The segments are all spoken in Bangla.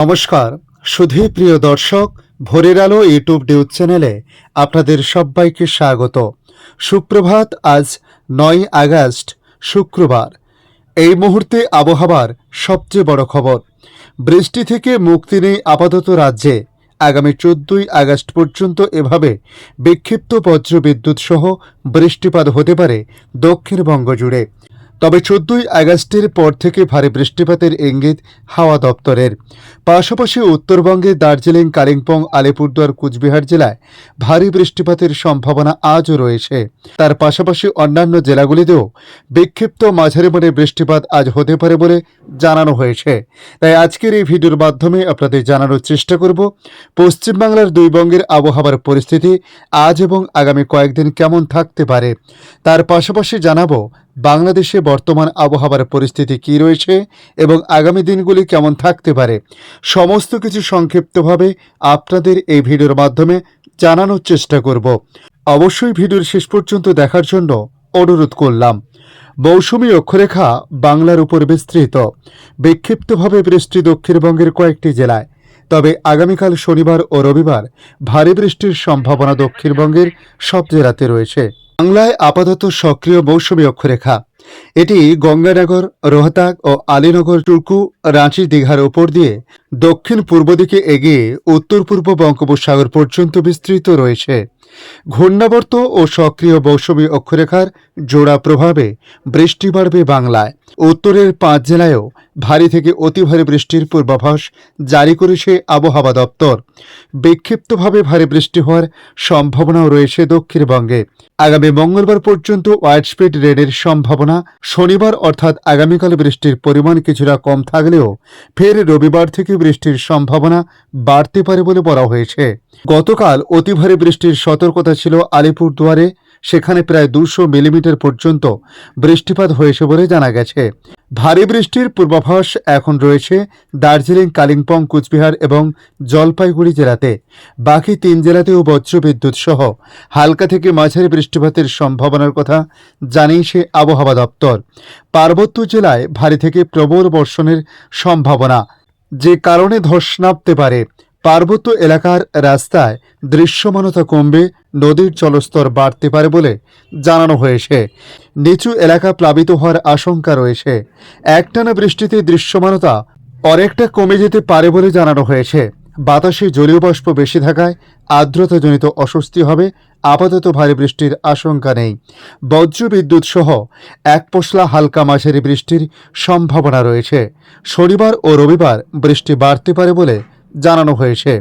নমস্কার সুধী প্রিয় দর্শক, ভোরের আলো ইউটিউব নিউজ চ্যানেলে আপনাদের সবাইকে স্বাগত। সুপ্রভাত, আজ নয় আগস্ট, শুক্রবার। এই মুহূর্তে আবহাওয়ার সবচেয়ে বড় খবর। বৃষ্টি থেকে মুক্তি নেই আপাতত রাজ্যে। আগামী চোদ্দই আগস্ট পর্যন্ত এভাবে বিক্ষিপ্ত বজ্রবিদ্যুৎ সহ বৃষ্টিপাত হতে পারে দক্ষিণবঙ্গ জুড়ে। তবে চোদ্দই আগস্টের পর থেকে ভারী বৃষ্টিপাতের ইঙ্গিত হাওয়া দপ্তরের। পাশাপাশি উত্তরবঙ্গে দার্জিলিং, কালিম্পং, আলিপুরদুয়ার, কুচবিহার জেলায় ভারী বৃষ্টিপাতের সম্ভাবনা আজও রয়েছে। তার পাশাপাশি অন্যান্য জেলাগুলিতেও বিক্ষিপ্ত মাঝারি মানে বৃষ্টিপাত আজ হতে পারে বলে জানানো হয়েছে। তাই আজকের এই ভিডিওর মাধ্যমে আপনাদের জানানোর চেষ্টা করব, পশ্চিমবাংলার দুই বঙ্গের আবহাওয়ার পরিস্থিতি আজ এবং আগামী কয়েকদিন কেমন থাকতে পারে। তার পাশাপাশি জানাব বাংলাদেশে বর্তমান আবহাওয়ার পরিস্থিতি কী রয়েছে এবং আগামী দিনগুলি কেমন থাকতে পারে, সমস্ত কিছু সংক্ষিপ্তভাবে আপনাদের এই ভিডিওর মাধ্যমে জানানোর চেষ্টা করব। অবশ্যই ভিডিওর শেষ পর্যন্ত দেখার জন্য অনুরোধ করলাম। মৌসুমী অক্ষরেখা বাংলার উপর বিস্তৃত। বিক্ষিপ্তভাবে বৃষ্টি দক্ষিণবঙ্গের কয়েকটি জেলায়। তবে আগামীকাল শনিবার ও রবিবার ভারী বৃষ্টির সম্ভাবনা দক্ষিণবঙ্গের সব জেলাতে রয়েছে। বাংলায় আপাতত সক্রিয় মৌসুমী অক্ষরেখা। এটি গঙ্গানগর, রোহতাক ও আলীনগর টুকু রাঁচি দীঘার ওপর দিয়ে দক্ষিণ পূর্ব দিকে এগিয়ে উত্তর পূর্ব বঙ্গোপসাগর পর্যন্ত বিস্তৃত রয়েছে। ঘূর্ণাবর্ত ও সক্রিয় মৌসুমী অক্ষরেখার জোড়া প্রভাবে বৃষ্টি বাড়বে বাংলায়। উত্তরের পাঁচ জেলায়ও ভারী থেকে অতি ভারী বৃষ্টির পূর্বাভাস জারি করেছে আবহাওয়া দপ্তর। বিক্ষিপ্তভাবে ভারী বৃষ্টি হওয়ার সম্ভাবনাও রয়েছে দক্ষিণবঙ্গে। আগামী মঙ্গলবার পর্যন্ত ওয়াইড স্পিড রেডের সম্ভাবনা। শনিবার অর্থাৎ আগামীকাল বৃষ্টির পরিমাণ কিছুটা কম থাকলেও ফের রবিবার থেকে বৃষ্টির সম্ভাবনা বাড়তে পারে বলে বলা হয়েছে। গতকাল অতি ভারী বৃষ্টির সতর্কতা ছিল আলিপুরদুয়ারে। সেখানে প্রায় দুশো মিলিমিটার পর্যন্ত বৃষ্টিপাত হয়েছে বলে জানা গেছে। ভারী বৃষ্টির পূর্বাভাস এখন রয়েছে দার্জিলিং, কালিম্পং, কুচবিহার এবং জলপাইগুড়ি জেলাতে। বাকি তিন জেলাতেও বজ্রবিদ্যুৎ সহ হালকা থেকে মাঝারি বৃষ্টিপাতের সম্ভাবনার কথা জানিয়েছে আবহাওয়া দপ্তর। পার্বত্য জেলায় ভারী থেকে প্রবল বর্ষণের সম্ভাবনা, যে কারণে ধস নামতে পারে। পার্বত্য এলাকার রাস্তায় দৃশ্যমানতা কমবে, নদীর জলস্তর বাড়তে পারে বলে জানানো হয়েছে। নিচু এলাকা প্লাবিত হওয়ার আশঙ্কা রয়েছে। একটানা বৃষ্টিতে দৃশ্যমানতা অনেকটা কমে যেতে পারে বলে জানানো হয়েছে। বাতাসে জলীয় বাষ্প বেশি থাকায় আর্দ্রতাজনিত অস্বস্তি হবে। আপাতত ভারী বৃষ্টির আশঙ্কা নেই। বজ্র বিদ্যুৎ সহ এক পশলা হালকা মাঝারি বৃষ্টির সম্ভাবনা রয়েছে। শনিবার ও রবিবার বৃষ্টি বাড়তে পারে বলে জানানো হয়েছে।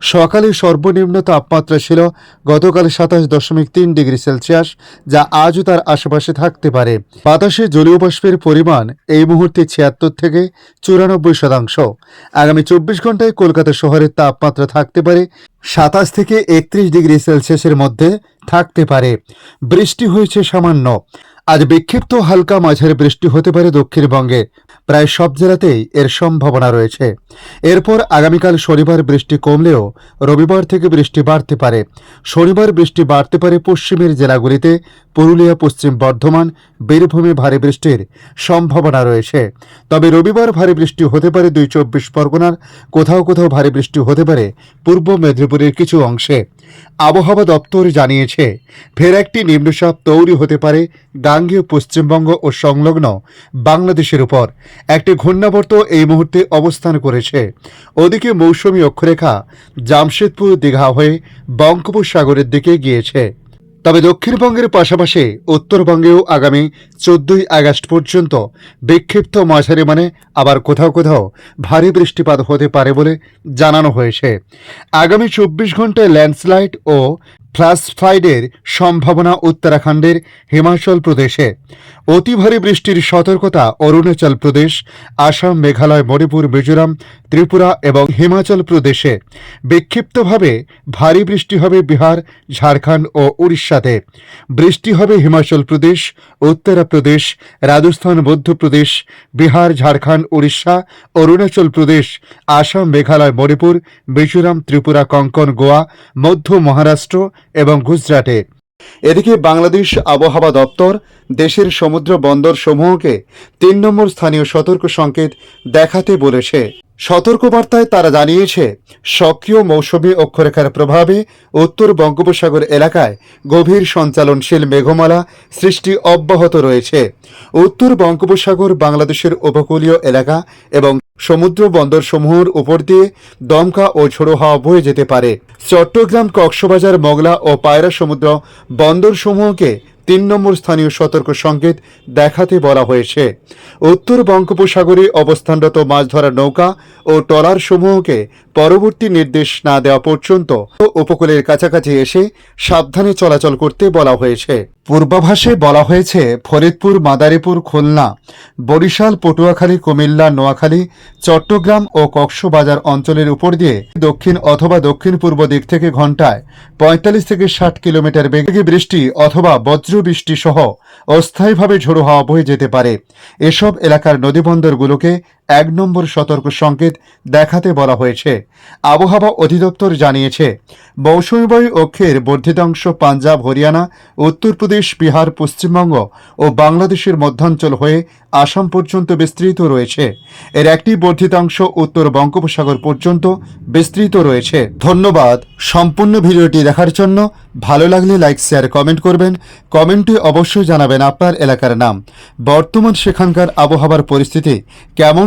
সকালে সর্বনিম্ন তাপমাত্রা ছিল গতকাল সাতাশ দশমিক তিন ডিগ্রি সেলসিয়াস, যা আজও তার আশেপাশে থাকতে পারে। বাতাসে জলীয় বাষ্পের পরিমাণ এই মুহূর্তে ছিয়াত্তর থেকে চুরানব্বই শতাংশ। আগামী চব্বিশ ঘন্টায় কলকাতা শহরের তাপমাত্রা থাকতে পারে সাতাশ থেকে একত্রিশ ডিগ্রি সেলসিয়াসের মধ্যে থাকতে পারে। বৃষ্টি হয়েছে সামান্য। আজ বিক্ষিপ্ত হালকা মাঝারি বৃষ্টি হতে পারে দক্ষিণবঙ্গে। প্রায় সব জেলাতেই এর সম্ভাবনা রয়েছে। এরপর আগামীকাল শনিবার বৃষ্টি কমলেও রবিবার থেকে বৃষ্টি বাড়তে পারে। শনিবার বৃষ্টি বাড়তে পারে পশ্চিমের জেলাগুলিতে। পুরুলিয়া, পশ্চিম বর্ধমান, বীরভূমে ভারী বৃষ্টির সম্ভাবনা রয়েছে। তবে রবিবার ভারী বৃষ্টি হতে পারে দুই চব্বিশ পরগনার। কোথাও কোথাও ভারী বৃষ্টি হতে পারে পূর্ব মেদিনীপুরের কিছু অংশে। আবহাওয়া দপ্তর জানিয়েছে, ফের একটি নিম্নচাপ তৈরি হতে পারে গাঙ্গেয় পশ্চিমবঙ্গ ও সংলগ্ন বাংলাদেশের উপর। একটি ঘূর্ণাবর্ত এই মুহূর্তে অবস্থান করেছে। ওদিকে মৌসুমী অক্ষরেখা জামশেদপুর দীঘা হয়ে বঙ্গোপসাগরের দিকে গিয়েছে। তবে দক্ষিণবঙ্গের পাশাপাশি উত্তরবঙ্গেও আগামী চোদ্দই আগস্ট পর্যন্ত বিক্ষিপ্ত মাঝারি মানে আবার কোথাও কোথাও ভারী বৃষ্টিপাত হতে পারে বলে জানানো হয়েছে। আগামী চব্বিশ ঘন্টায় ল্যান্ডস্লাইড ও ফ্লাশ ফ্লাইডের সম্ভাবনা উত্তরাখণ্ডের হিমাচল প্রদেশে। অতি ভারী বৃষ্টির সতর্কতা অরুণাচল প্রদেশ, আসাম, মেঘালয়, মণিপুর, মিজোরাম, ত্রিপুরা এবং হিমাচল প্রদেশে। বিক্ষিপ্তভাবে ভারী বৃষ্টি হবে বিহার, ঝাড়খণ্ড ও উড়িষ্যাতে। বৃষ্টি হবে হিমাচল প্রদেশ উত্তরপ্রদেশ রাজস্থান, মধ্যপ্রদেশ, বিহার, ঝাড়খণ্ড, উড়িষ্যা, অরুণাচল প্রদেশ, আসাম, মেঘালয়, মণিপুর, মিজোরাম, ত্রিপুরা, কঙ্কন, গোয়া, মধ্য মহারাষ্ট্র এবং গুজরাটে। এদিকে বাংলাদেশ আবহাওয়া দপ্তর দেশের সমুদ্র বন্দর সমূহকে তিন নম্বর স্থানীয় সতর্ক সংকেত দেখাতে বলেছে। সতর্কবার্তায় তারা জানিয়েছে, সক্রিয় মৌসুমী অক্ষরেখার প্রভাবে উত্তর বঙ্গোপসাগর এলাকায় গভীর সঞ্চালনশীল মেঘমালা সৃষ্টি অব্যাহত রয়েছে। উত্তর বঙ্গোপসাগর বাংলাদেশের উপকূলীয় এলাকা এবং সমুদ্র বন্দরসমূহের উপর দিয়ে দমকা ও ঝোড়ো হাওয়া বয়ে যেতে পারে। চট্টগ্রাম, কক্সবাজার মংলা ও পায়রা সমুদ্র বন্দরসমূহকে তিন নম্বর স্থানীয় সতর্ক সংকেত দেখাতে বলা হয়েছে। উত্তর বঙ্গোপসাগরে অবস্থানরত মাছ ধরার নৌকা ও ট্রলার সমূহকে পরবর্তী নির্দেশ না দেওয়া পর্যন্ত উপকূলের কাছাকাছি এসে সাবধানে চলাচল করতে বলা হয়েছে। পূর্বাভাসে বলা হয়েছে, ফরিদপুর, মাদারীপুর, খুলনা, বরিশাল, পটুয়াখালী, কুমিল্লা, নোয়াখালী, চট্টগ্রাম ও কক্সবাজার অঞ্চলের উপর দিয়ে দক্ষিণ অথবা দক্ষিণ পূর্ব দিক থেকে ঘন্টায় পঁয়তাল্লিশ থেকে ষাট কিলোমিটার বেগে বৃষ্টি অথবা বজ্র বৃষ্টি সহ অস্থায়ীভাবে ঝোড়ো হাওয়া বয়ে যেতে পারে। এসব এলাকার নদীবন্দরগুলোকে এক নম্বর সতর্ক সংকেত দেখাতে বলা হয়েছে। আবহাওয়া অধিদপ্তর জানিয়েছে মৌসুমী বায়ু অক্ষের বর্ধিতাংশ পাঞ্জাব, হরিয়ানা, উত্তরপ্রদেশ, বিহার, পশ্চিমবঙ্গ ও বাংলাদেশের মধ্যাঞ্চল হয়ে আসাম পর্যন্ত বিস্তৃত রয়েছে। এর একটি বর্ধিতাংশ উত্তর বঙ্গোপসাগর পর্যন্ত বিস্তৃত রয়েছে। ধন্যবাদ। সম্পূর্ণ ভিডিওটি দেখার জন্য ভালো লাগলে লাইক, শেয়ার, কমেন্ট করবেন। কমেন্টে অবশ্যই জানাবেন আপনার এলাকার নাম। বর্তমান সেখানকার আবহাওয়ার পরিস্থিতি কেমন